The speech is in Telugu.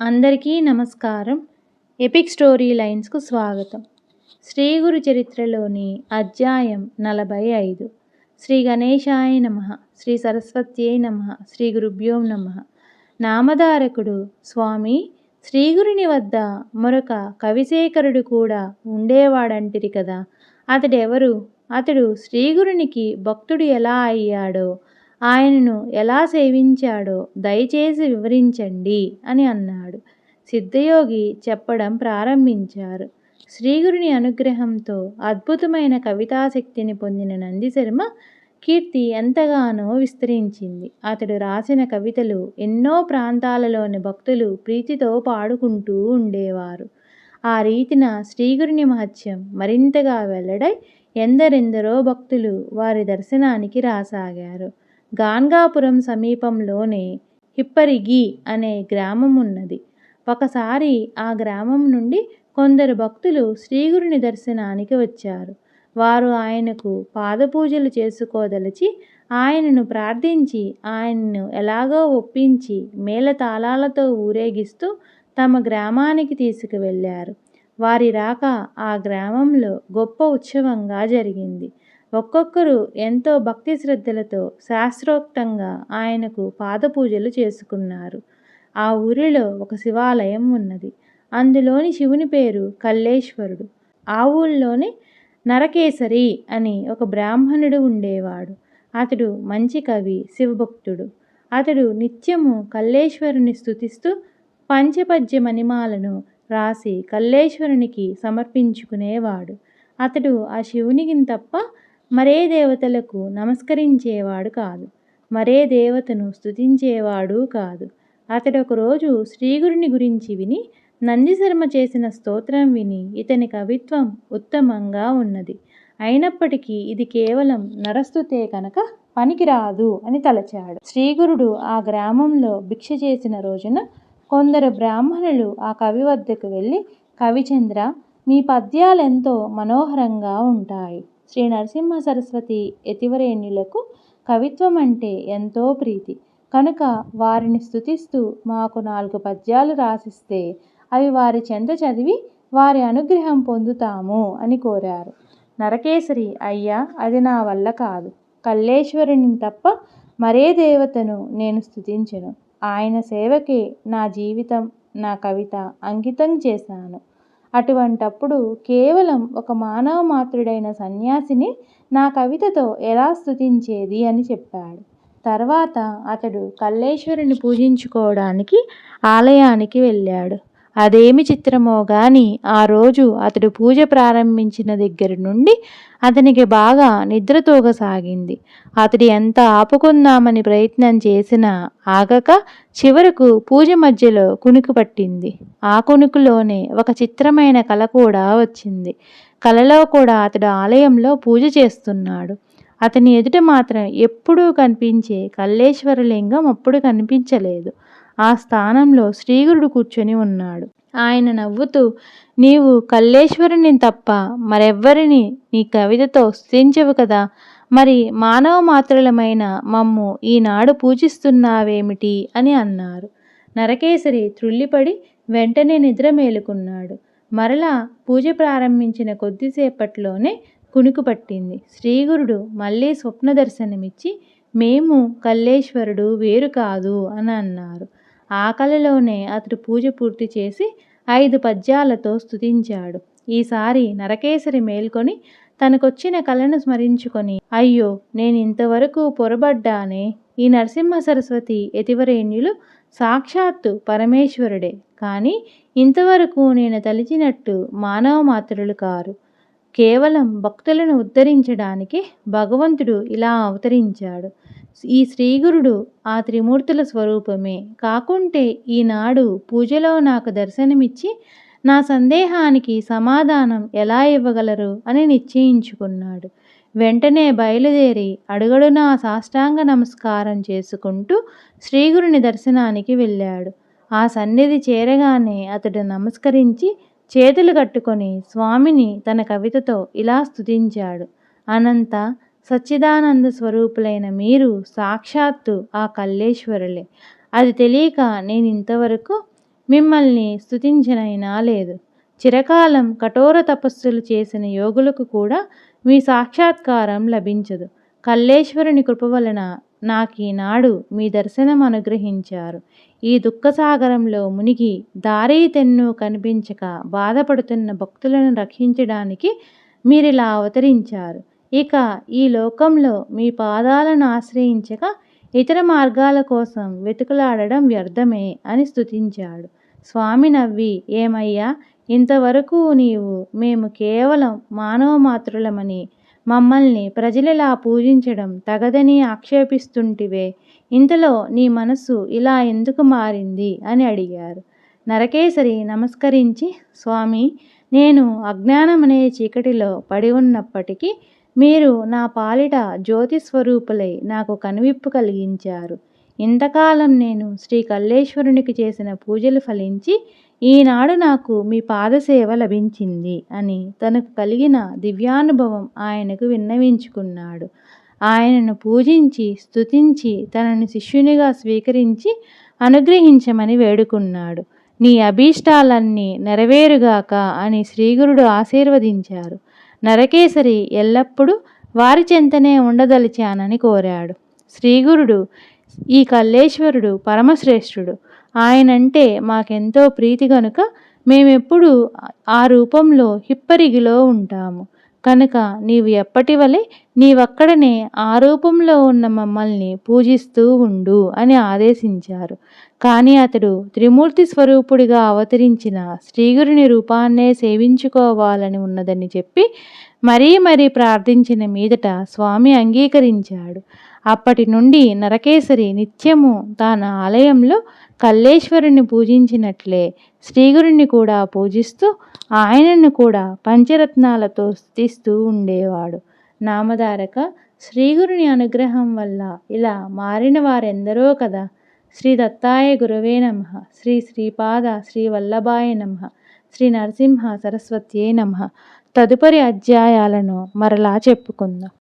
అందరికీ నమస్కారం. ఎపిక్ స్టోరీ లైన్స్కు స్వాగతం. శ్రీ గురు చరిత్రలోని అధ్యాయం నలభై ఐదు. శ్రీ గణేశాయ నమ శ్రీ సరస్వత్యై నమ శ్రీ గురుభ్యో నమ. నామధారకుడు స్వామి శ్రీగురుని వద్ద మరొక కవిశేఖరుడు కూడా ఉండేవాడంటిరి కదా. అతడెవరు? అతడు శ్రీగురునికి భక్తుడు ఎలా అయ్యాడో ఆయనను ఎలా సేవించాడో దయచేసి వివరించండి అని అన్నాడు. సిద్ధయోగి చెప్పడం ప్రారంభించారు. శ్రీగురుని అనుగ్రహంతో అద్భుతమైన కవితాశక్తిని పొందిన నందిశర్మ కీర్తి ఎంతగానో విస్తరించింది. అతడు రాసిన కవితలు ఎన్నో ప్రాంతాలలోని భక్తులు ప్రీతితో పాడుకుంటూ ఉండేవారు. ఆ రీతిన శ్రీగురుని మహత్యం మరింతగా వెల్లడై ఎందరెందరో భక్తులు వారి దర్శనానికి రాసాగారు. గాన్గాపురం సమీపంలోనే హిప్పరిగి అనే గ్రామం ఉన్నది. ఒకసారి ఆ గ్రామం నుండి కొందరు భక్తులు శ్రీగురుని దర్శనానికి వచ్చారు. వారు ఆయనకు పాదపూజలు చేసుకోదలిచి ఆయనను ప్రార్థించి ఆయనను ఎలాగో ఒప్పించి మేళతాళాలతో ఊరేగిస్తూ తమ గ్రామానికి తీసుకువెళ్ళారు. వారి రాక ఆ గ్రామంలో గొప్ప ఉత్సవంగా జరిగింది. ఒక్కొక్కరు ఎంతో భక్తి శ్రద్ధలతో శాస్త్రోక్తంగా ఆయనకు పాదపూజలు చేసుకున్నారు. ఆ ఊరిలో ఒక శివాలయం ఉన్నది. అందులోని శివుని పేరు కల్లేశ్వరుడు. ఆ ఊళ్ళోనే నరకేసరి అని ఒక బ్రాహ్మణుడు ఉండేవాడు. అతడు మంచి కవి శివభక్తుడు. అతడు నిత్యము కల్లేశ్వరుని స్థుతిస్తూ పంచపద్య మణిమాలను రాసి కల్లేశ్వరునికి సమర్పించుకునేవాడు. అతడు ఆ శివునికి తప్ప మరే దేవతలకు నమస్కరించేవాడు కాదు. మరే దేవతను స్థుతించేవాడు కాదు. అతడు ఒకరోజు శ్రీగురుని గురించి విని నందిశర్మ చేసిన స్తోత్రం విని ఇతని కవిత్వం ఉత్తమంగా ఉన్నది. అయినప్పటికీ ఇది కేవలం నరస్తుతే కనుక పనికిరాదు అని తలచాడు. శ్రీగురుడు ఆ గ్రామంలో భిక్ష చేసిన రోజున కొందరు బ్రాహ్మణులు ఆ కవి వద్దకు వెళ్ళి కవిచంద్ర మీ పద్యాలెంతో మనోహరంగా ఉంటాయి. శ్రీ నరసింహ సరస్వతి యతివరేణ్యులకు కవిత్వం అంటే ఎంతో ప్రీతి. కనుక వారిని స్థుతిస్తూ మాకు నాలుగు పద్యాలు రాసిస్తే అవి వారి చెంత చదివి వారి అనుగ్రహం పొందుతాము అని కోరారు. నరకేసరి అయ్యా అది నా వల్ల కాదు. కల్లేశ్వరుని తప్ప మరే దేవతను నేను స్థుతించను ఆయన సేవకే నా జీవితం నా కవిత అంకితం చేశాను. అటువంటప్పుడు కేవలం ఒక మానవ మాతృడైన సన్యాసిని నా కవితతో ఎలా స్తుతించేది అని చెప్పాడు. తర్వాత అతడు కల్లేశ్వరుని పూజించుకోవడానికి ఆలయానికి వెళ్ళాడు. అదేమి చిత్రమో గాని ఆ రోజు అతడు పూజ ప్రారంభించిన దగ్గర నుండి అతనికి బాగా నిద్రతోగసాగింది అతడు ఎంత ఆపుకుందామని ప్రయత్నం చేసినా ఆగక చివరకు పూజ మధ్యలో కునుకు పట్టింది. ఆ కునుకులోనే ఒక చిత్రమైన కల కూడా వచ్చింది. కలలో కూడా అతడు ఆలయంలో పూజ చేస్తున్నాడు. అతని ఎదుట మాత్రం ఎప్పుడూ కనిపించే కల్లేశ్వరలింగం అప్పుడు కనిపించలేదు. ఆ స్థానంలో శ్రీగురుడు కూర్చొని ఉన్నాడు. ఆయన నవ్వుతూ నీవు కల్లేశ్వరుని తప్ప మరెవ్వరిని నీ కవితతో స్థించవు కదా? మరి మానవ మాత్రులమైన మమ్ము ఈనాడు పూజిస్తున్నావేమిటి? అని అన్నారు. నరకేసరి త్రుళ్ళిపడి వెంటనే నిద్ర మేలుకున్నాడు. మరలా పూజ ప్రారంభించిన కొద్దిసేపట్లోనే కునుకు పట్టింది. శ్రీగురుడు మళ్ళీ స్వప్న దర్శనమిచ్చి మేము కల్లేశ్వరుడు వేరు కాదు అని అన్నారు. ఆకలిలోనే అతడు పూజ పూర్తి చేసి ఐదు పద్యాలతో స్తుతించాడు. ఈసారి నరకేసరి మేల్కొని తనకొచ్చిన కళను స్మరించుకొని అయ్యో నేను ఇంతవరకు పొరబడ్డానే. ఈ నరసింహ సరస్వతి యతివరేణ్యులు సాక్షాత్తు పరమేశ్వరుడే. కానీ ఇంతవరకు నేను తలిచినట్టు మానవ మాత్రులు కారు. కేవలం భక్తులను ఉద్ధరించడానికి భగవంతుడు ఇలా అవతరించాడు. ఈ శ్రీగురుడు ఆ త్రిమూర్తుల స్వరూపమే. కాకుంటే ఈనాడు పూజలో నాకు దర్శనమిచ్చి నా సందేహానికి సమాధానం ఎలా ఇవ్వగలరు అని నిశ్చయించుకున్నాడు. వెంటనే బయలుదేరి అడుగడునా సాష్టాంగ నమస్కారం చేసుకుంటూ శ్రీగురుని దర్శనానికి వెళ్ళాడు. ఆ సన్నిధి చేరగానే అతడు నమస్కరించి చేతులు కట్టుకొని స్వామిని తన కవితతో ఇలా స్తుతించాడు. అనంత సచ్చిదానంద స్వరూపులైన మీరు సాక్షాత్తు ఆ కల్లేశ్వరులే. అది తెలియక నేను ఇంతవరకు మిమ్మల్ని స్థుతించనైనా లేదు. చిరకాలం కఠోర తపస్సులు చేసిన యోగులకు కూడా మీ సాక్షాత్కారం లభించదు. కల్లేశ్వరుని కృప వలన నాకీనాడు మీ దర్శనం అనుగ్రహించారు. ఈ దుఃఖసాగరంలో మునిగి దారి తెన్ను కనిపించక బాధపడుతున్న భక్తులను రక్షించడానికి మీరిలా అవతరించారు. ఇక ఈ లోకంలో మీ పాదాలను ఆశ్రయించక ఇతర మార్గాల కోసం వెతుకులాడడం వ్యర్థమే అని స్తుతించాడు. స్వామి నవ్వి ఏమయ్యా ఇంతవరకు నీవు మేము కేవలం మానవ మాతృలమని మమ్మల్ని ప్రజలిలా పూజించడం తగదని ఆక్షేపిస్తుంటివే. ఇంతలో నీ మనసు ఇలా ఎందుకు మారింది అని అడిగారు. నరకేసరి నమస్కరించి స్వామి నేను అజ్ఞానమనే చీకటిలో పడి ఉన్నప్పటికీ మీరు నా పాలిట జ్యోతి స్వరూపులై నాకు కనువిప్పు కలిగించారు. ఇంతకాలం నేను శ్రీ కల్లేశ్వరునికి చేసిన పూజలు ఫలించి ఈనాడు నాకు మీ పాదసేవ లభించింది అని తనకు కలిగిన దివ్యానుభవం ఆయనకు విన్నవించుకున్నాడు. ఆయనను పూజించి స్తుతించి తనని శిష్యునిగా స్వీకరించి అనుగ్రహించమని వేడుకున్నాడు. నీ అభీష్టాలన్నీ నెరవేరుగాక అని శ్రీగురుడు ఆశీర్వదించారు. నరకేసరి ఎల్లప్పుడూ వారి చెంతనే ఉండదలిచానని కోరాడు. శ్రీగురుడు ఈ కల్లేశ్వరుడు పరమశ్రేష్ఠుడు ఆయనంటే మాకెంతో ప్రీతి గనుక మేమెప్పుడు ఆ రూపంలో హిప్పరిగిలో ఉంటాము. కనుక నీవు ఎప్పటి వలె నీవక్కడనే ఆ రూపంలో ఉన్న మమ్మల్ని పూజిస్తూ ఉండు అని ఆదేశించారు. కానీ అతడు త్రిమూర్తి స్వరూపుడిగా అవతరించిన శ్రీగురుని రూపాన్నే సేవించుకోవాలని ఉన్నదని చెప్పి మరీ మరీ ప్రార్థించిన మీదట స్వామి అంగీకరించాడు. అప్పటి నుండి నరకేసరి నిత్యము తన ఆలయంలో కల్లేశ్వరుని పూజించినట్లే శ్రీగురుని కూడా పూజిస్తూ ఆయనను కూడా పంచరత్నాలతో స్థుతిస్తూ ఉండేవాడు. నామధారక శ్రీగురుని అనుగ్రహం వల్ల ఇలా మారిన వారెందరో కదా! శ్రీ దత్తాయ గురవే నమ. శ్రీ శ్రీపాద శ్రీ వల్లభాయ నమ. శ్రీ నరసింహ సరస్వత్యే నమ. తదుపరి అధ్యాయాలను మరలా చెప్పుకుందాం.